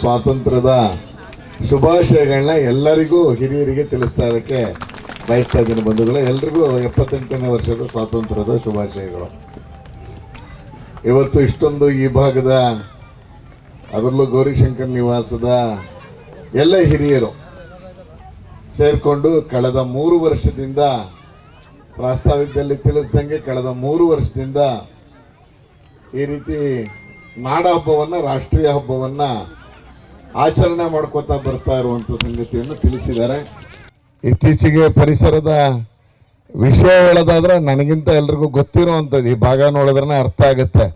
ಸ್ವಾತಂತ್ರ್ಯದ ಶುಭಾಶಯಗಳನ್ನ ಎಲ್ಲರಿಗೂ ಹಿರಿಯರಿಗೆ ತಿಳಿಸ್ತಾ ಇದಕ್ಕೆ ಬಯಸ್ತಾ ಇದ್ದೀನಿ ಬಂಧುಗಳು. ಎಲ್ರಿಗೂ ಎಪ್ಪತ್ತೆಂಟನೇ ವರ್ಷದ ಸ್ವಾತಂತ್ರ್ಯದ ಶುಭಾಶಯಗಳು. ಇವತ್ತು ಇಷ್ಟೊಂದು ಈ ಭಾಗದ, ಅದರಲ್ಲೂ ಗೌರಿಶಂಕರ್ ನಿವಾಸದ ಎಲ್ಲ ಹಿರಿಯರು ಸೇರಿಕೊಂಡು ಕಳೆದ ಮೂರು ವರ್ಷದಿಂದ ಪ್ರಾಸ್ತಾವಿಕದಲ್ಲಿ ತಿಳಿಸ್ದಂಗೆ ಕಳೆದ ಮೂರು ವರ್ಷದಿಂದ ಈ ರೀತಿ ನಾಡ ಹಬ್ಬವನ್ನು, ರಾಷ್ಟ್ರೀಯ ಹಬ್ಬವನ್ನ ಆಚರಣೆ ಮಾಡ್ಕೋತಾ ಬರ್ತಾ ಇರುವಂತ ಸಂಗತಿಯನ್ನು ತಿಳಿಸಿದ್ದಾರೆ. ಇತ್ತೀಚೆಗೆ ಪರಿಸರದ ವಿಷಯ ಹೇಳೋದಾದ್ರೆ ನನಗಿಂತ ಎಲ್ರಿಗೂ ಗೊತ್ತಿರುವಂಥದ್ದು, ಈ ಭಾಗ ನೋಡಿದ್ರೆ ಅರ್ಥ ಆಗುತ್ತೆ.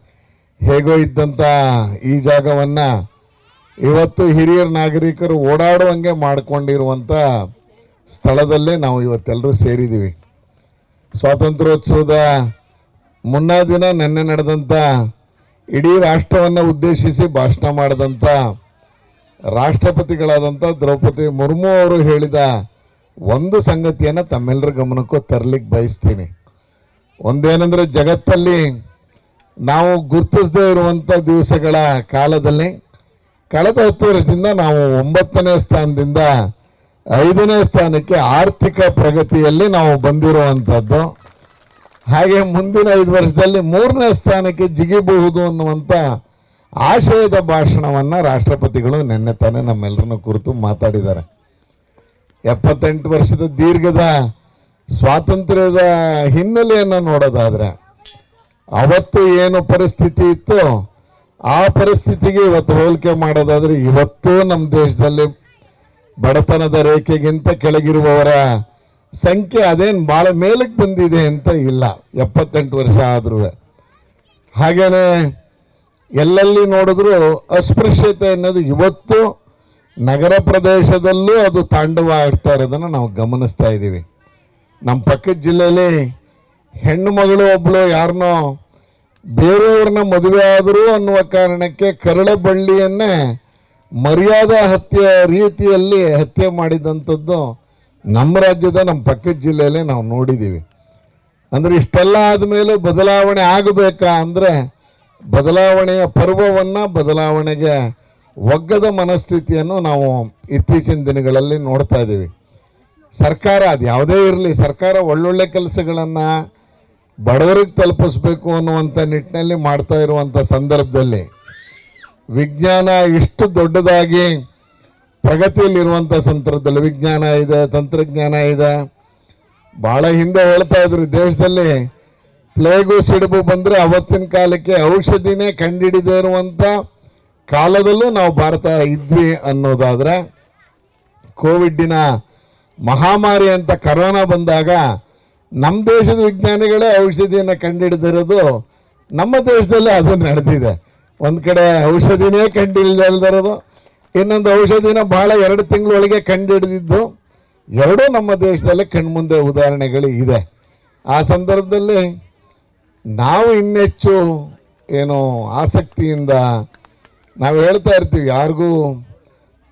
ಹೇಗೋ ಇದ್ದಂಥ ಈ ಜಾಗವನ್ನ ಇವತ್ತು ಹಿರಿಯರ ನಾಗರಿಕರು ಓಡಾಡುವಂಗೆ ಮಾಡಿಕೊಂಡಿರುವಂಥ ಸ್ಥಳದಲ್ಲೇ ನಾವು ಇವತ್ತೆಲ್ಲರೂ ಸೇರಿದ್ದೀವಿ. ಸ್ವಾತಂತ್ರ್ಯೋತ್ಸವದ ಮುನ್ನಾ ದಿನ ನಿನ್ನೆ ನಡೆದಂಥ ಇಡೀ ರಾಷ್ಟ್ರವನ್ನು ಉದ್ದೇಶಿಸಿ ಭಾಷಣ ಮಾಡಿದಂಥ ರಾಷ್ಟ್ರಪತಿಗಳಾದಂಥ ದ್ರೌಪದಿ ಮುರ್ಮು ಅವರು ಹೇಳಿದ ಒಂದು ಸಂಗತಿಯನ್ನು ತಮ್ಮೆಲ್ಲರ ಗಮನಕ್ಕೂ ತರಲಿಕ್ಕೆ ಬಯಸ್ತೀನಿ. ಒಂದೇನೆಂದರೆ ಜಗತ್ತಲ್ಲಿ ನಾವು ಗುರುತಿಸದೇ ಇರುವಂಥ ದಿವಸಗಳ ಕಾಲದಲ್ಲಿ ಕಳೆದ ಹತ್ತು ವರ್ಷದಿಂದ ನಾವು ಒಂಬತ್ತನೇ ಸ್ಥಾನದಿಂದ ಐದನೇ ಸ್ಥಾನಕ್ಕೆ ಆರ್ಥಿಕ ಪ್ರಗತಿಯಲ್ಲಿ ನಾವು ಬಂದಿರುವಂಥದ್ದು ಹಾಗೆ ಮುಂದಿನ ಐದು ವರ್ಷದಲ್ಲಿ ಮೂರನೇ ಸ್ಥಾನಕ್ಕೆ ಜಿಗಿಬಹುದು ಅನ್ನುವಂಥ ಆಶಯದ ಭಾಷಣವನ್ನು ರಾಷ್ಟ್ರಪತಿಗಳು ನಿನ್ನೆ ತಾನೇ ನಮ್ಮೆಲ್ಲರನ್ನು ಕುರಿತು ಮಾತಾಡಿದ್ದಾರೆ. ಎಪ್ಪತ್ತೆಂಟು ವರ್ಷದ ದೀರ್ಘದ ಸ್ವಾತಂತ್ರ್ಯದ ಹಿನ್ನೆಲೆಯನ್ನು ನೋಡೋದಾದ್ರೆ, ಅವತ್ತು ಏನು ಪರಿಸ್ಥಿತಿ ಇತ್ತು ಆ ಪರಿಸ್ಥಿತಿಗೆ ಇವತ್ತು ಹೋಲಿಕೆ ಮಾಡೋದಾದ್ರೆ, ಇವತ್ತು ನಮ್ಮ ದೇಶದಲ್ಲಿ ಬಡತನದ ರೇಖೆಗಿಂತ ಕೆಳಗಿರುವವರ ಸಂಖ್ಯೆ ಅದೇನು ಭಾಳ ಮೇಲಕ್ಕೆ ಬಂದಿದೆ ಅಂತ ಇಲ್ಲ. ಎಪ್ಪತ್ತೆಂಟು ವರ್ಷ ಆದ್ರೂ ಹಾಗೇನೆ ಎಲ್ಲೆಲ್ಲಿ ನೋಡಿದ್ರು ಅಸ್ಪೃಶ್ಯತೆ ಅನ್ನೋದು ಇವತ್ತು ನಗರ ಪ್ರದೇಶದಲ್ಲೂ ಅದು ತಾಂಡವ ಆಗ್ತಾ ಇರೋದನ್ನು ನಾವು ಗಮನಿಸ್ತಾ ಇದ್ದೀವಿ. ನಮ್ಮ ಪಕ್ಕದ ಜಿಲ್ಲೆಯಲ್ಲಿ ಹೆಣ್ಣು ಮಗಳು ಒಬ್ಬಳು ಯಾರನ್ನೋ ಬೇರೆಯವ್ರನ್ನ ಮದುವೆ ಆದರು ಅನ್ನುವ ಕಾರಣಕ್ಕೆ ಕರಳ ಬಳ್ಳಿಯನ್ನೇ ಮರ್ಯಾದಾ ಹತ್ಯೆ ರೀತಿಯಲ್ಲಿ ಹತ್ಯೆ ಮಾಡಿದಂಥದ್ದು ನಮ್ಮ ರಾಜ್ಯದ ನಮ್ಮ ಪಕ್ಕದ ಜಿಲ್ಲೆಯಲ್ಲೇ ನಾವು ನೋಡಿದ್ದೀವಿ. ಅಂದರೆ ಇಷ್ಟೆಲ್ಲ ಆದಮೇಲೂ ಬದಲಾವಣೆ ಆಗಬೇಕಾ ಅಂದರೆ ಬದಲಾವಣೆಯ ಪರ್ವವನ್ನು ಬದಲಾವಣೆಗೆ ಒಗ್ಗದ ಮನಸ್ಥಿತಿಯನ್ನು ನಾವು ಇತ್ತೀಚಿನ ದಿನಗಳಲ್ಲಿ ನೋಡ್ತಾ ಇದ್ದೀವಿ. ಸರ್ಕಾರ ಅದು ಯಾವುದೇ ಇರಲಿ, ಸರ್ಕಾರ ಒಳ್ಳೊಳ್ಳೆ ಕೆಲಸಗಳನ್ನು ಬಡವರಿಗೆ ತಲುಪಿಸ್ಬೇಕು ಅನ್ನುವಂಥ ನಿಟ್ಟಿನಲ್ಲಿ ಮಾಡ್ತಾ ಇರುವಂಥ ಸಂದರ್ಭದಲ್ಲಿ ವಿಜ್ಞಾನ ಇಷ್ಟು ದೊಡ್ಡದಾಗಿ ಪ್ರಗತಿಯಲ್ಲಿರುವಂಥ ಸಂದರ್ಭದಲ್ಲಿ ವಿಜ್ಞಾನ ಇದೆ, ತಂತ್ರಜ್ಞಾನ ಇದೆ. ಭಾಳ ಹಿಂದೆ ಹೇಳ್ತಾ ಇದ್ರು ದೇಶದಲ್ಲಿ ಪ್ಲೇಗು ಸಿಡುಬು ಬಂದರೆ ಅವತ್ತಿನ ಕಾಲಕ್ಕೆ ಔಷಧಿನೇ ಕಂಡುಹಿಡಿದೇ ಇರುವಂಥ ಕಾಲದಲ್ಲೂ ನಾವು ಭಾರತ ಇದ್ವಿ ಅನ್ನೋದಾದ್ರೆ ಕೋವಿಡ್ಡಿನ ಮಹಾಮಾರಿ ಅಂತ ಕರೋನಾ ಬಂದಾಗ ನಮ್ಮ ದೇಶದ ವಿಜ್ಞಾನಿಗಳೇ ಔಷಧಿಯನ್ನು ಕಂಡುಹಿಡಿದಿರೋದು ನಮ್ಮ ದೇಶದಲ್ಲೇ ಅದು ನಡೆದಿದೆ. ಒಂದು ಕಡೆ ಔಷಧಿನೇ ಕಂಡುಹಿಡಿದಿರೋದು ಇನ್ನೊಂದು ಔಷಧಿನ ಭಾಳ ಎರಡು ತಿಂಗಳೊಳಗೆ ಕಂಡುಹಿಡಿದಿದ್ದು ಎರಡೂ ನಮ್ಮ ದೇಶದಲ್ಲೇ ಕಣ್ಮುಂದೆ ಉದಾಹರಣೆಗಳು ಇದೆ. ಆ ಸಂದರ್ಭದಲ್ಲಿ ನಾವು ಇನ್ನೆಚ್ಚು ಏನು ಆಸಕ್ತಿಯಿಂದ ನಾವು ಹೇಳ್ತಾ ಇರ್ತೀವಿ, ಯಾರಿಗೂ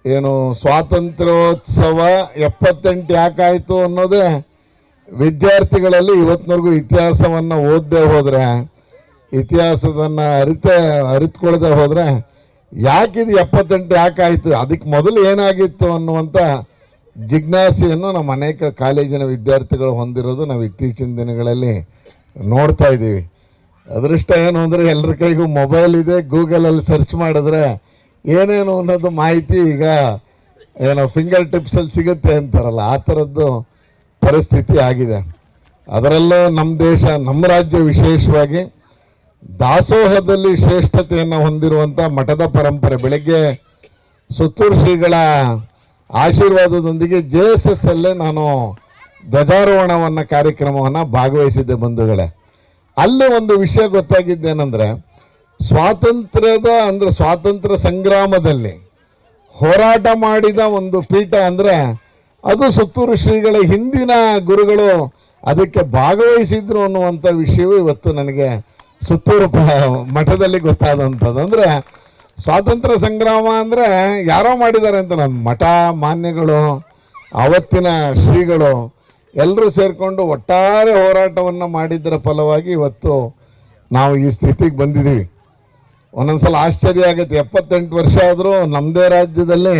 ಏನು ಸ್ವಾತಂತ್ರ್ಯೋತ್ಸವ ಎಪ್ಪತ್ತೆಂಟು ಯಾಕಾಯಿತು ಅನ್ನೋದೇ ವಿದ್ಯಾರ್ಥಿಗಳಲ್ಲಿ ಇವತ್ತಿನವರೆಗೂ ಇತಿಹಾಸವನ್ನು ಓದದೆ ಹೋದರೆ, ಇತಿಹಾಸದನ್ನು ಅರಿತ ಅರಿತುಕೊಳ್ಳದೆ ಹೋದರೆ ಯಾಕಿದು ಎಪ್ಪತ್ತೆಂಟು ಯಾಕಾಯಿತು, ಅದಕ್ಕೆ ಮೊದಲು ಏನಾಗಿತ್ತು ಅನ್ನುವಂಥ ಜಿಜ್ಞಾಸೆಯನ್ನು ನಮ್ಮ ಅನೇಕ ಕಾಲೇಜಿನ ವಿದ್ಯಾರ್ಥಿಗಳು ಹೊಂದಿರೋದು ನಾವು ಇತ್ತೀಚಿನ ದಿನಗಳಲ್ಲಿ ನೋಡ್ತಾ ಇದ್ದೀವಿ. ಅದೃಷ್ಟ ಏನು ಅಂದರೆ ಎಲ್ಲರ ಕೈಗೂ ಮೊಬೈಲ್ ಇದೆ ಗೂಗಲಲ್ಲಿ ಸರ್ಚ್ ಮಾಡಿದ್ರೆ ಏನೇನು ಅನ್ನೋದು ಮಾಹಿತಿ ಈಗ ಏನೋ ಫಿಂಗರ್ ಟಿಪ್ಸಲ್ಲಿ ಸಿಗುತ್ತೆ ಅಂತಾರಲ್ಲ, ಆ ಥರದ್ದು ಪರಿಸ್ಥಿತಿ ಆಗಿದೆ. ಅದರಲ್ಲೂ ನಮ್ಮ ದೇಶ ನಮ್ಮ ರಾಜ್ಯ ವಿಶೇಷವಾಗಿ ದಾಸೋಹದಲ್ಲಿ ಶ್ರೇಷ್ಠತೆಯನ್ನು ಹೊಂದಿರುವಂಥ ಮಠದ ಪರಂಪರೆ, ಬೆಳಗ್ಗೆ ಸುತ್ತೂರು ಶ್ರೀಗಳ ಆಶೀರ್ವಾದದೊಂದಿಗೆ ಜೆ ಎಸ್ ಎಸ್ ಅಲ್ಲೇ ನಾನು ಧ್ವಜಾರೋಹಣವನ್ನ ಕಾರ್ಯಕ್ರಮವನ್ನು ಭಾಗವಹಿಸಿದ್ದೆ ಬಂಧುಗಳೇ. ಅಲ್ಲಿ ಒಂದು ವಿಷಯ ಗೊತ್ತಾಗಿದ್ದೇನೆಂದ್ರೆ, ಸ್ವಾತಂತ್ರ್ಯದ ಅಂದ್ರೆ ಸ್ವಾತಂತ್ರ್ಯ ಸಂಗ್ರಾಮದಲ್ಲಿ ಹೋರಾಟ ಮಾಡಿದ ಒಂದು ಪೀಠ ಅಂದ್ರೆ ಅದು ಸುತ್ತೂರು ಶ್ರೀಗಳ ಹಿಂದಿನ ಗುರುಗಳು ಅದಕ್ಕೆ ಭಾಗವಹಿಸಿದ್ರು ಅನ್ನುವಂಥ ವಿಷಯವೂ ಇವತ್ತು ನನಗೆ ಸುತ್ತೂರು ಮಠದಲ್ಲಿ ಗೊತ್ತಾದಂಥದ್ದು. ಅಂದ್ರೆ ಸ್ವಾತಂತ್ರ್ಯ ಸಂಗ್ರಾಮ ಅಂದ್ರೆ ಯಾರೋ ಮಾಡಿದ್ದಾರೆ ಅಂತ ನನ್ನ ಮಠ, ಮಾನ್ಯಗಳು ಅವತ್ತಿನ ಶ್ರೀಗಳು ಎಲ್ಲರೂ ಸೇರಿಕೊಂಡು ಒಟ್ಟಾರೆ ಹೋರಾಟವನ್ನು ಮಾಡಿದ್ದರ ಫಲವಾಗಿ ಇವತ್ತು ನಾವು ಈ ಸ್ಥಿತಿಗೆ ಬಂದಿದ್ದೀವಿ. ಒಂದೊಂದ್ಸಲ ಆಶ್ಚರ್ಯ ಆಗುತ್ತೆ. ಎಪ್ಪತ್ತೆಂಟು ವರ್ಷ ಆದರೂ ನಮ್ಮದೇ ರಾಜ್ಯದಲ್ಲಿ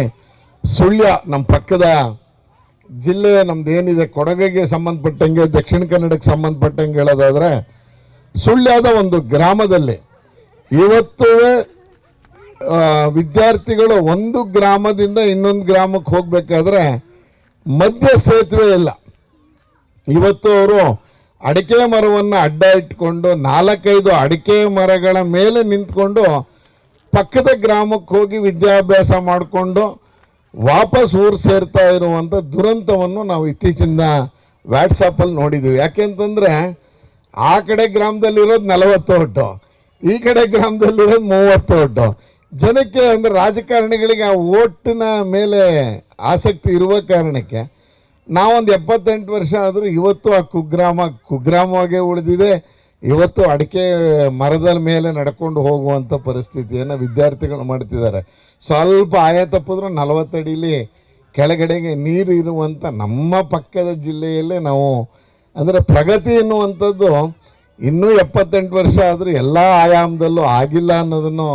ಸುಳ್ಯ ನಮ್ಮ ಪಕ್ಕದ ಜಿಲ್ಲೆ ನಮ್ದು ಏನಿದೆ ಕೊಡಗಿಗೆ ಸಂಬಂಧಪಟ್ಟಂಗೆ, ದಕ್ಷಿಣ ಕನ್ನಡಕ್ಕೆ ಸಂಬಂಧಪಟ್ಟಂಗೆ ಹೇಳೋದಾದ್ರೆ ಸುಳ್ಯದ ಒಂದು ಗ್ರಾಮದಲ್ಲಿ ಇವತ್ತು ವಿದ್ಯಾರ್ಥಿಗಳು ಒಂದು ಗ್ರಾಮದಿಂದ ಇನ್ನೊಂದು ಗ್ರಾಮಕ್ಕೆ ಹೋಗಬೇಕಾದ್ರೆ ಮಧ್ಯ ಸೇತುವೆ ಇಲ್ಲ. ಇವತ್ತು ಅವರು ಅಡಿಕೆ ಮರವನ್ನು ಅಡ್ಡ ಇಟ್ಕೊಂಡು ನಾಲ್ಕೈದು ಅಡಿಕೆ ಮರಗಳ ಮೇಲೆ ನಿಂತ್ಕೊಂಡು ಪಕ್ಕದ ಗ್ರಾಮಕ್ಕೆ ಹೋಗಿ ವಿದ್ಯಾಭ್ಯಾಸ ಮಾಡಿಕೊಂಡು ವಾಪಸ್ ಊರು ಸೇರ್ತಾ ಇರುವಂಥ ದುರಂತವನ್ನು ನಾವು ಇತ್ತೀಚಿನ ವ್ಯಾಟ್ಸಪ್ಪಲ್ಲಿ ನೋಡಿದ್ದೀವಿ ಯಾಕೆಂತಂದರೆ ಆ ಕಡೆ ಗ್ರಾಮದಲ್ಲಿರೋದು ನಲವತ್ತು ಒಟ್ಟು ಈ ಕಡೆ ಗ್ರಾಮದಲ್ಲಿರೋದು ಮೂವತ್ತು ಒಟ್ಟು ಜನಕ್ಕೆ ಅಂದರೆ ರಾಜಕಾರಣಿಗಳಿಗೆ ಆ ಓಟಿನ ಮೇಲೆ ಆಸಕ್ತಿ ಇರುವ ಕಾರಣಕ್ಕೆ ನಾವೊಂದು ಎಪ್ಪತ್ತೆಂಟು ವರ್ಷ ಆದರೂ ಇವತ್ತು ಆ ಕುಗ್ರಾಮ ಕುಗ್ರಾಮವಾಗೇ ಉಳಿದಿದೆ. ಇವತ್ತು ಅಡಿಕೆ ಮರದ ಮೇಲೆ ನಡ್ಕೊಂಡು ಹೋಗುವಂಥ ಪರಿಸ್ಥಿತಿಯನ್ನು ವಿದ್ಯಾರ್ಥಿಗಳು ಮಾಡ್ತಿದ್ದಾರೆ. ಸ್ವಲ್ಪ ಆಯ ತಪ್ಪಿದ್ರು ನಲವತ್ತಡಿಲಿ ಕೆಳಗಡೆಗೆ ನೀರು ಇರುವಂಥ ನಮ್ಮ ಪಕ್ಕದ ಜಿಲ್ಲೆಯಲ್ಲೇ ನಾವು, ಅಂದರೆ ಪ್ರಗತಿ ಎನ್ನುವಂಥದ್ದು ಇನ್ನೂ ಎಪ್ಪತ್ತೆಂಟು ವರ್ಷ ಆದರೂ ಎಲ್ಲ ಆಯಾಮದಲ್ಲೂ ಆಗಿಲ್ಲ ಅನ್ನೋದನ್ನು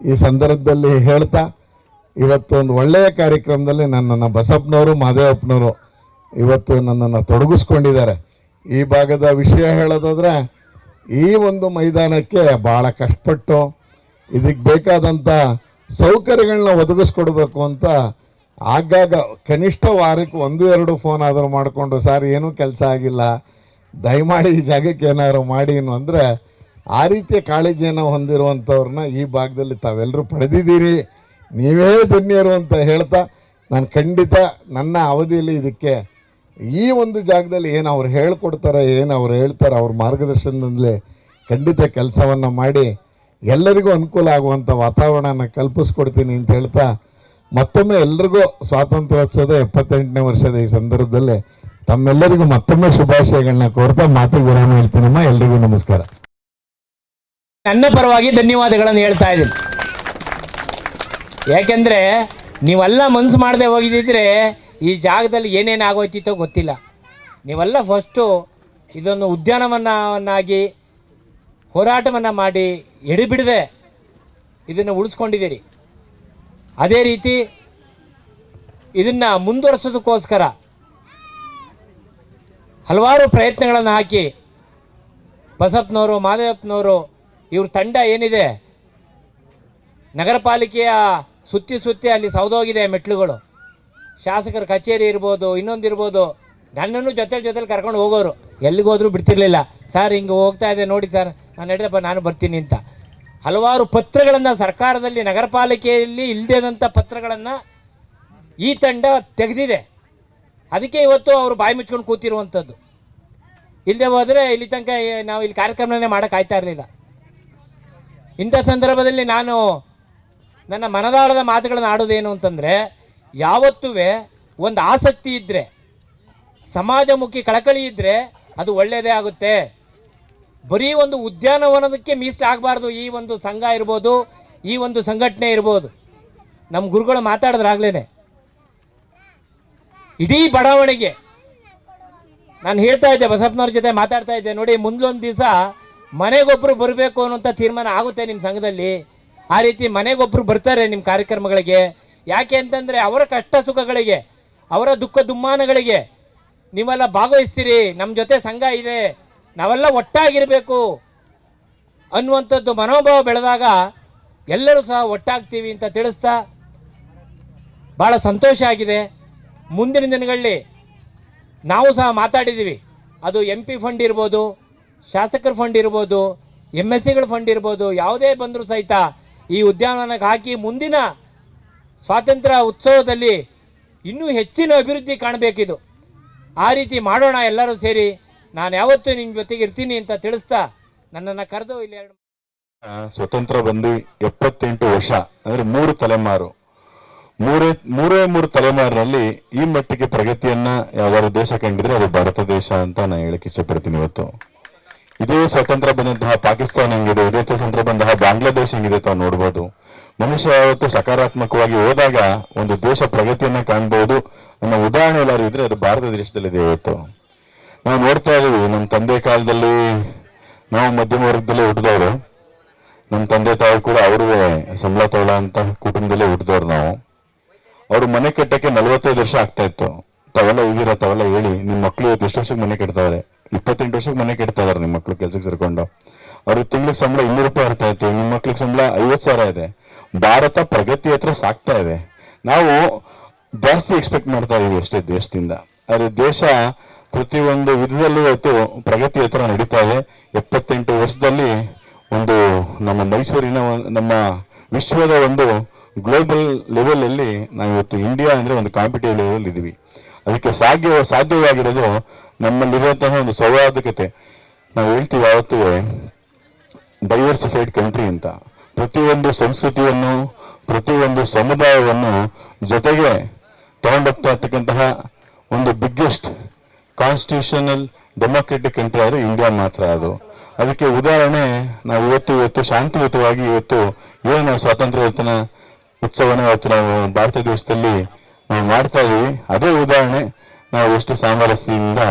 ಈ ಸಂದರ್ಭದಲ್ಲಿ ಹೇಳ್ತಾ ಇವತ್ತು ಒಂದು ಒಳ್ಳೆಯ ಕಾರ್ಯಕ್ರಮದಲ್ಲಿ ನನ್ನನ್ನು ಬಸಪ್ಪನವರು, ಮಾದೇವಪ್ಪನವರು ಇವತ್ತು ನನ್ನನ್ನು ತೊಡಗಿಸ್ಕೊಂಡಿದ್ದಾರೆ. ಈ ಭಾಗದ ವಿಷಯ ಹೇಳೋದಾದ್ರೆ, ಈ ಒಂದು ಮೈದಾನಕ್ಕೆ ಭಾಳ ಕಷ್ಟಪಟ್ಟು ಇದಕ್ಕೆ ಬೇಕಾದಂಥ ಸೌಕರ್ಯಗಳನ್ನ ಒದಗಿಸ್ಕೊಡ್ಬೇಕು ಅಂತ ಆಗಾಗ ಕನಿಷ್ಠ ವಾರಕ್ಕೆ ಒಂದು ಎರಡು ಫೋನ್ ಆದರೂ ಮಾಡಿಕೊಂಡು, ಸರ್, ಏನೂ ಕೆಲಸ ಆಗಿಲ್ಲ. ದಯಮಾಡಿ ಈ ಜಾಗಕ್ಕೆ ಏನಾದರೂ ಮಾಡಿ ಅಂದರೆ ಆ ರೀತಿಯ ಕಾಳಜಿಯನ್ನು ಹೊಂದಿರುವಂಥವ್ರನ್ನ ಈ ಭಾಗದಲ್ಲಿ ತಾವೆಲ್ಲರೂ ಪಡೆದಿದ್ದೀರಿ. ನೀವೇ ಧನ್ಯರು ಅಂತ ಹೇಳ್ತಾ, ನಾನು ಖಂಡಿತ ನನ್ನ ಅವಧಿಯಲ್ಲಿ ಇದಕ್ಕೆ ಈ ಒಂದು ಜಾಗದಲ್ಲಿ ಏನು ಅವ್ರು ಹೇಳ್ಕೊಡ್ತಾರೆ, ಏನು ಅವ್ರು ಹೇಳ್ತಾರೆ, ಅವ್ರ ಮಾರ್ಗದರ್ಶನದಲ್ಲೇ ಖಂಡಿತ ಕೆಲಸವನ್ನು ಮಾಡಿ ಎಲ್ಲರಿಗೂ ಅನುಕೂಲ ಆಗುವಂಥ ವಾತಾವರಣನ ಕಲ್ಪಿಸ್ಕೊಡ್ತೀನಿ ಅಂತ ಹೇಳ್ತಾ ಮತ್ತೊಮ್ಮೆ ಎಲ್ರಿಗೂ ಸ್ವಾತಂತ್ರ್ಯೋತ್ಸವದ ಎಪ್ಪತ್ತೆಂಟನೇ ವರ್ಷದ ಈ ಸಂದರ್ಭದಲ್ಲಿ ತಮ್ಮೆಲ್ಲರಿಗೂ ಮತ್ತೊಮ್ಮೆ ಶುಭಾಶಯಗಳನ್ನ ಕೋರ್ತಾ ಮಾತು ವಿರಾಮ ಹೇಳ್ತೀನಮ್ಮ. ಎಲ್ರಿಗೂ ನಮಸ್ಕಾರ. ನನ್ನ ಪರವಾಗಿ ಧನ್ಯವಾದಗಳನ್ನು ಹೇಳ್ತಾ ಇದ್ದೀನಿ. ಯಾಕೆಂದರೆ ನೀವೆಲ್ಲ ಮನಸ್ಸು ಮಾಡದೆ ಹೋಗಿದ್ದಿದ್ರೆ ಈ ಜಾಗದಲ್ಲಿ ಏನೇನು ಆಗೋಯ್ತಿತ್ತೋ ಗೊತ್ತಿಲ್ಲ. ನೀವೆಲ್ಲ ಫಸ್ಟು ಇದೊಂದು ಉದ್ಯಾನವನವನ್ನಾಗಿ, ಹೋರಾಟವನ್ನು ಮಾಡಿ ಎಡಿಬಿಡದೆ ಇದನ್ನು ಉಳಿಸ್ಕೊಂಡಿದ್ದೀರಿ. ಅದೇ ರೀತಿ ಇದನ್ನು ಮುಂದುವರಿಸೋದಕ್ಕೋಸ್ಕರ ಹಲವಾರು ಪ್ರಯತ್ನಗಳನ್ನು ಹಾಕಿ ಬಸಪ್ಪನವರು, ಮಾದೇವಪ್ಪನವರು ಇವ್ರ ತಂಡ ಏನಿದೆ ನಗರ ಪಾಲಿಕೆಯ ಸುತ್ತಿ ಸುತ್ತಿ ಅಲ್ಲಿ ಸೌದೋಗಿದೆ ಮೆಟ್ಲುಗಳು ಶಾಸಕರ ಕಚೇರಿ ಇರ್ಬೋದು, ಇನ್ನೊಂದು ಇರ್ಬೋದು, ನನ್ನನ್ನು ಜೊತೆ ಜೊತೆಲಿ ಕರ್ಕೊಂಡು ಹೋಗೋರು. ಎಲ್ಲಿಗೋದ್ರೂ ಬಿಡ್ತಿರ್ಲಿಲ್ಲ. ಸರ್, ಹಿಂಗೆ ಹೋಗ್ತಾ ಇದೆ ನೋಡಿ ಸರ್, ನಾನು ಹೇಳಿದಪ್ಪ ನಾನು ಬರ್ತೀನಿ ಅಂತ. ಹಲವಾರು ಪತ್ರಗಳನ್ನು ಸರ್ಕಾರದಲ್ಲಿ ನಗರ ಪಾಲಿಕೆಯಲ್ಲಿ ಇಲ್ಲದೇದಂಥ ಪತ್ರಗಳನ್ನು ಈ ತಂಡ ತೆಗೆದಿದೆ. ಅದಕ್ಕೆ ಇವತ್ತು ಅವರು ಬಾಯಿ ಮುಚ್ಕೊಂಡು ಕೂತಿರುವಂಥದ್ದು ಇಲ್ಲದೆ ಹೋದರೆ ಇಲ್ಲಿ ತನಕ ನಾವು ಇಲ್ಲಿ ಕಾರ್ಯಕ್ರಮನೇ ಮಾಡೋಕೆ ಆಯ್ತಾ ಇರಲಿಲ್ಲ. ಇಂಥ ಸಂದರ್ಭದಲ್ಲಿ ನಾನು ನನ್ನ ಮನದಾಳದ ಮಾತುಗಳನ್ನು ಆಡೋದೇನು ಅಂತಂದರೆ ಯಾವತ್ತೂ ಒಂದು ಆಸಕ್ತಿ ಇದ್ದರೆ ಸಮಾಜಮುಖಿ ಕಳಕಳಿ ಇದ್ದರೆ ಅದು ಒಳ್ಳೆಯದೇ ಆಗುತ್ತೆ. ಬರೀ ಒಂದು ಉದ್ಯಾನವನದಕ್ಕೆ ಮೀಸಲಾಗಬಾರ್ದು ಈ ಒಂದು ಸಂಘ ಇರ್ಬೋದು, ಈ ಒಂದು ಸಂಘಟನೆ ಇರ್ಬೋದು. ನಮ್ಮ ಗುರುಗಳು ಮಾತಾಡಿದ್ರಾಗ್ಲೇ ಇಡೀ ಬಡಾವಣೆಗೆ ನಾನು ಹೇಳ್ತಾ ಇದ್ದೆ, ಬಸಪ್ಪನವ್ರ ಜೊತೆ ಮಾತಾಡ್ತಾ ಇದ್ದೆ. ನೋಡಿ, ಮುಂದೊಂದು ದಿವಸ ಮನೆಗೊಬ್ಬರು ಬರಬೇಕು ಅನ್ನೋಂಥ ತೀರ್ಮಾನ ಆಗುತ್ತೆ ನಿಮ್ಮ ಸಂಘದಲ್ಲಿ. ಆ ರೀತಿ ಮನೆಗೊಬ್ಬರು ಬರ್ತಾರೆ ನಿಮ್ಮ ಕಾರ್ಯಕ್ರಮಗಳಿಗೆ. ಯಾಕೆ ಅಂತಂದರೆ ಅವರ ಕಷ್ಟ ಸುಖಗಳಿಗೆ, ಅವರ ದುಃಖ ದುಮ್ಮಾನಗಳಿಗೆ ನೀವೆಲ್ಲ ಭಾಗವಹಿಸ್ತೀರಿ ನಮ್ಮ ಜೊತೆ ಸಂಘ ಇದೆ, ನಾವೆಲ್ಲ ಒಟ್ಟಾಗಿರಬೇಕು ಅನ್ನುವಂಥದ್ದು ಮನೋಭಾವ ಬೆಳೆದಾಗ ಎಲ್ಲರೂ ಸಹ ಒಟ್ಟಾಗ್ತೀವಿ ಅಂತ ತಿಳಿಸ್ತಾ ಭಾಳ ಸಂತೋಷ ಆಗಿದೆ. ಮುಂದಿನ ದಿನಗಳಲ್ಲಿ ನಾವು ಸಹ ಮಾತಾಡಿದ್ದೀವಿ. ಅದು ಎಂ ಪಿ ಫಂಡ್ ಇರ್ಬೋದು, ಶಾಸಕರ ಫಂಡ್ ಇರ್ಬೋದು ಎಂ ಎಸ್ ಸಿಗಳ ಫಂಡ್ ಇರ್ಬೋದು, ಯಾವುದೇ ಬಂದರೂ ಸಹಿತ ಈ ಉದ್ಯಾನವನಕ್ಕೆ ಹಾಕಿ ಮುಂದಿನ ಸ್ವಾತಂತ್ರ್ಯ ಉತ್ಸವದಲ್ಲಿ ಇನ್ನೂ ಹೆಚ್ಚಿನ ಅಭಿವೃದ್ಧಿ ಕಾಣಬೇಕಿದು. ಆ ರೀತಿ ಮಾಡೋಣ ಎಲ್ಲರೂ ಸೇರಿ. ನಾನು ಯಾವತ್ತೂ ನಿಮ್ಮ ಜೊತೆಗೆ ಇರ್ತೀನಿ ಅಂತ ತಿಳಿಸ್ತಾ ನನ್ನನ್ನು ಕರೆದು ಇಲ್ಲಿ ಎರಡು ಸ್ವತಂತ್ರ ಬಂದು ಎಪ್ಪತ್ತೆಂಟು ವರ್ಷ, ಅಂದರೆ ಮೂರು ತಲೆಮಾರು. ಮೂರೇ ಮೂರೇ ಮೂರು ತಲೆಮಾರಿನಲ್ಲಿ ಈ ಮಟ್ಟಿಗೆ ಪ್ರಗತಿಯನ್ನ ಯಾವ್ದಾದ್ರು ದೇಶ ಕಂಡಿದ್ರೆ ಅದು ಭಾರತ ದೇಶ ಅಂತ ನಾನು ಹೇಳಕ್ಕೆ ಇಷ್ಟಪಡ್ತೀನಿ ಇವತ್ತು. ಇದೇ ಸ್ವತಂತ್ರ ಬಂದಂತಹ ಪಾಕಿಸ್ತಾನ ಹೆಂಗಿದೆ, ಇದೇ ಸ್ವತಂತ್ರ ಬಂದಂತಹ ಬಾಂಗ್ಲಾದೇಶ ಹೆಂಗಿದೆ ತಾವು ನೋಡ್ಬೋದು. ಮನುಷ್ಯ ಯಾವತ್ತು ಸಕಾರಾತ್ಮಕವಾಗಿ ಹೋದಾಗ ಒಂದು ದೇಶ ಪ್ರಗತಿಯನ್ನ ಕಾಣಬಹುದು ಅನ್ನೋ ಉದಾಹರಣೆ ಎಲ್ಲಾರು ಇದ್ರೆ ಅದು ಭಾರತ ದೇಶದಲ್ಲಿದೆ ಇವತ್ತು. ನಾವು ನೋಡ್ತಾ ಇದೀವಿ ನಮ್ಮ ತಂದೆ ಕಾಲದಲ್ಲಿ ನಾವು ಮಧ್ಯಮ ವರ್ಗದಲ್ಲೇ ಹುಟ್ಟಿದವರು ನಮ್ಮ ತಂದೆ ತಾಯಿ ಕೂಡ ಅವರು ಸಂಬಳ ತೋಳ ಅಂತ ಕುಟುಂಬದಲ್ಲೇ ಹುಟ್ಟಿದವ್ರು ನಾವು. ಅವರು ಮನೆ ಕಟ್ಟಕ್ಕೆ ನಲವತ್ತೈದು ವರ್ಷ ಆಗ್ತಾ ಇತ್ತು. ತಾವೆಲ್ಲ ಹೋಗಿರ ತಾವೆಲ್ಲ ಹೇಳಿ ನಿಮ್ಮ ಇವತ್ತು ಎಷ್ಟು ವರ್ಷಕ್ಕೆ ಮನೆ ಕಟ್ತಾವ್ರೆ ಇಪ್ಪತ್ತೆಂಟು ವರ್ಷಕ್ಕೆ ಮನೆ ಕಟ್ತಾ ಇದಾರೆ ನಿಮ್ಮ ಮಕ್ಳು ಕೆಲ್ಸಕ್ಕೆ ಸೇರ್ಕೊಂಡು. ಅವ್ರಿಗೆ ತಿಂಗ್ಳಿಗೆ ಸಂಬಳ ಇನ್ನೂರು ರೂಪಾಯಿ ಇರ್ತಾ ಇತ್ತು ನಿಮ್ಮ ಮಕ್ಳಿಗೆ ಸಂಬಳ ಐವತ್ತು ಸಾವಿರ ಇದೆ. ಭಾರತ ಪ್ರಗತಿ ಹತ್ರ ಸಾಕ್ತಾ ಇದೆ. ನಾವು ಜಾಸ್ತಿ ಎಕ್ಸ್ಪೆಕ್ಟ್ ಮಾಡ್ತಾ ಇದೀವಿ ಅಷ್ಟೇ ದೇಶದಿಂದ. ಆದರೆ ದೇಶ ಪ್ರತಿಯೊಂದು ವಿಧದಲ್ಲೂ ಇವತ್ತು ಪ್ರಗತಿ ಹತ್ರ ನಡೀತಾ ಇದೆ. ಎಪ್ಪತ್ತೆಂಟು ವರ್ಷದಲ್ಲಿ ಒಂದು ನಮ್ಮ ಮೈಸೂರಿನ ನಮ್ಮ ವಿಶ್ವದ ಒಂದು ಗ್ಲೋಬಲ್ ಲೆವೆಲ್ ಅಲ್ಲಿ ನಾವು ಇವತ್ತು ಇಂಡಿಯಾ ಅಂದ್ರೆ ಒಂದು ಕಾಂಪಿಟೇಟಿವ್ ಲೆವೆಲ್ ಇದೀವಿ. ಅದಕ್ಕೆ ಸಾಧ್ಯ, ಸಾಧ್ಯವಾಗಿರೋದು ನಮ್ಮಲ್ಲಿರುವಂತಹ ಒಂದು ಸೌಹಾರ್ದಕತೆ. ನಾವು ಹೇಳ್ತೀವಿ ಯಾವತ್ತೂ ಡೈವರ್ಸಿಫೈಡ್ ಕಂಟ್ರಿ ಅಂತ. ಪ್ರತಿಯೊಂದು ಸಂಸ್ಕೃತಿಯನ್ನು, ಪ್ರತಿಯೊಂದು ಸಮುದಾಯವನ್ನು ಜೊತೆಗೆ ತಗೊಂಡೋಗ್ತಾ ಇರ್ತಕ್ಕಂತಹ ಒಂದು ಬಿಗ್ಗೆಸ್ಟ್ ಕಾನ್ಸ್ಟಿಟ್ಯೂಷನಲ್ ಡೆಮೋಕ್ರೆಟಿಕ್ ಕಂಟ್ರಿ ಆದರೆ ಇಂಡಿಯಾ ಮಾತ್ರ ಅದು. ಅದಕ್ಕೆ ಉದಾಹರಣೆ, ನಾವು ಇವತ್ತು ಇವತ್ತು ಶಾಂತಿಯುತವಾಗಿ ಇವತ್ತು ಏನು ನಾವು ಸ್ವಾತಂತ್ರ್ಯ ದಿನ ಉತ್ಸವನ ಇವತ್ತು ನಾವು ಭಾರತ ದೇಶದಲ್ಲಿ ನಾವು ಮಾಡ್ತಾ ಇದ್ದೀವಿ. ಅದೇ ಉದಾಹರಣೆ, ನಾವು ಎಷ್ಟು ಸಾಮರಸ್ಯದಿಂದ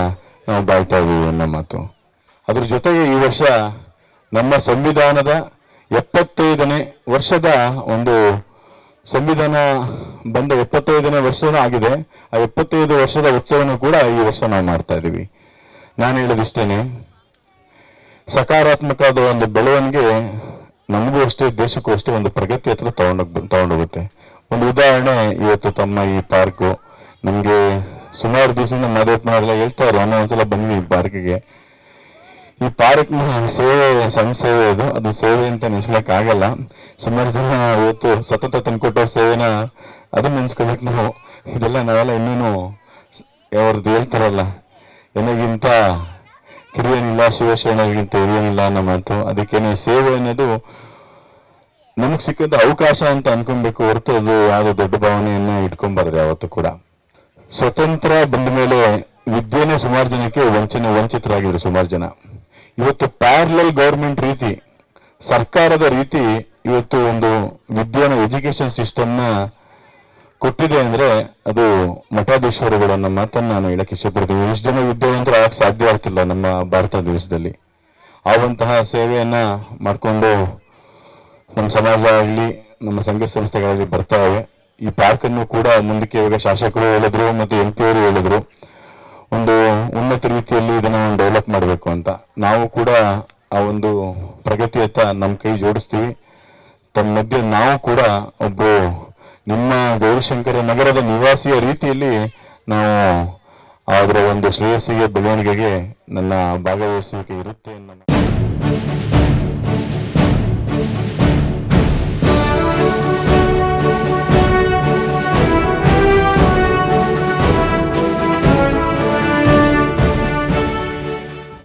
ನಾವು ಬಾಳ್ತಾ ಇದ್ದೀವಿ ಅನ್ನೋ ಮಾತು. ಅದ್ರ ಜೊತೆಗೆ ಈ ವರ್ಷ ನಮ್ಮ ಸಂವಿಧಾನದ ಎಪ್ಪತ್ತೈದನೇ ವರ್ಷದ ಒಂದು ಸಂವಿಧಾನ ಬಂದ ಎಪ್ಪತ್ತೈದನೇ ವರ್ಷ ಆಗಿದೆ. ಆ ಎಪ್ಪತ್ತೈದು ವರ್ಷದ ಉತ್ಸವನ ಕೂಡ ಈ ವರ್ಷ ನಾವು ಮಾಡ್ತಾ ಇದ್ದೀವಿ. ನಾನು ಹೇಳೋದಿಷ್ಟೇನೆ, ಸಕಾರಾತ್ಮಕವಾದ ಒಂದು ಬೆಳವಣಿಗೆ ನಮಗೂ ಅಷ್ಟೇ, ದೇಶಕ್ಕೂ ಅಷ್ಟೇ ಒಂದು ಪ್ರಗತಿ ಹತ್ರ ತಗೊಂಡೋಗ್ ತಗೊಂಡೋಗುತ್ತೆ ಒಂದು ಉದಾಹರಣೆ ಇವತ್ತು ತಮ್ಮ ಈ ಪಾರ್ಕು. ನಮಗೆ ಸುಮಾರು ದಿವಸದಿಂದ ಮಾದೇವಪ್ಪನವರೆಲ್ಲ ಹೇಳ್ತಾ ಇರೋ ಒಂದೊಂದ್ಸಲ ಬನ್ನಿ ಈ ಪಾರ್ಕಿಗೆ. ಈ ಪಾರ್ಕ್ನ ಸೇವೆ ಸಂಸ್ಥೆ ಅದು ಅದು ಸೇವೆ ಅಂತ ನೆನ್ಸ್ಲಕ್ ಆಗಲ್ಲ ಸುಮಾರು ಜನ ಇವತ್ತು ಸ್ವತಂತ್ರ ತಂದ್ಕೊಟ್ಟೋ ಸೇವೆನ ಅದನ್ನ ನೆನ್ಸ್ಕೋಬೇಕು ನಾವು. ಇದೆಲ್ಲ ನಾವೆಲ್ಲ ಇನ್ನೇನು ಸ್- ಅವ್ರದ್ದು ಹೇಳ್ತಾರಲ್ಲ ನನಗಿಂತ ಕಿರಿಯನಿಲ್ಲ, ಶಿವಶರಣರಿಗಿಂತ ಹಿರಿಯನಿಲ್ಲ ಅನ್ನೋ ಮಾತು. ಅದಕ್ಕೇನೆ ಸೇವೆ ಅನ್ನೋದು ನಮಗೆ ಸಿಕ್ಕಿದ ಅವಕಾಶ ಅಂತ ಅನ್ಕೊಬೇಕು ಹೊರತು ಅದು ಯಾವ್ದೋ ದೊಡ್ಡ ಭಾವನೆಯನ್ನ ಇಟ್ಕೊಂಬಾರ್ದು ಯಾವತ್ತು ಕೂಡ. ಸ್ವತಂತ್ರ ಬಂದ ಮೇಲೆ ವಿದ್ಯೆನೇ ಸುಮಾರು ಜನಕ್ಕೆ ವಂಚನೆ, ವಂಚಿತರಾಗಿದ್ರು ಸುಮಾರು ಜನ. ಇವತ್ತು ಪ್ಯಾರಲಲ್ ಗೌರ್ಮೆಂಟ್ ರೀತಿ, ಸರ್ಕಾರದ ರೀತಿ ಇವತ್ತು ಒಂದು ವಿದ್ಯಾನ ಎಜುಕೇಶನ್ ಸಿಸ್ಟಮ್ನ ಕೊಟ್ಟಿದೆ ಅಂದ್ರೆ ಅದು ಮಠಾಧೀಶ್ವರಗಳು ಅನ್ನೋ ಮಾತನ್ನು ನಾನು ಹೇಳಕ್ಕೆ ಇಷ್ಟಪಡ್ತೀನಿ. ಎಷ್ಟು ಜನ ವಿದ್ಯಾವಂತರು ಆಗ ಸಾಧ್ಯ ಆಗ್ತಿಲ್ಲ ನಮ್ಮ ಭಾರತ ದೇಶದಲ್ಲಿ. ಆವಂತಹ ಸೇವೆಯನ್ನ ಮಾಡ್ಕೊಂಡು ನಮ್ಮ ಸಮಾಜ ಆಗಲಿ, ನಮ್ಮ ಸಂಘ ಸಂಸ್ಥೆಗಳಲ್ಲಿ ಬರ್ತಾವೆ ಈ ಪಾರ್ಕ್ ಅನ್ನು ಕೂಡ ಮುಂದಕ್ಕೆ ಇವಾಗ ಶಾಸಕರು ಹೇಳಿದ್ರು, ಮತ್ತೆ ಎಂ ಪಿ ಅವರು ಹೇಳಿದ್ರು. ಒಂದು ಉನ್ನತ ರೀತಿಯಲ್ಲಿ ಇದನ್ನ ಡೆವಲಪ್ ಮಾಡಬೇಕು ಅಂತ. ನಾವು ಕೂಡ ಆ ಒಂದು ಪ್ರಗತಿಯತ್ತ ನಮ್ಮ ಕೈ ಜೋಡಿಸ್ತೀವಿ. ತಮ್ಮ ಮಧ್ಯೆ ನಾವು ಕೂಡ ಒಬ್ಬರು ನಿಮ್ಮ ಗೌರಿಶಂಕರ ನಗರದ ನಿವಾಸಿಯ ರೀತಿಯಲ್ಲಿ ನಾವು ಅದರ ಒಂದು ಶ್ರೇಯಸ್ಸಿಗೆ ಬೆಳವಣಿಗೆಗೆ ನನ್ನ ಭಾಗವಹಿಸುವಿಕೆ ಇರುತ್ತೆ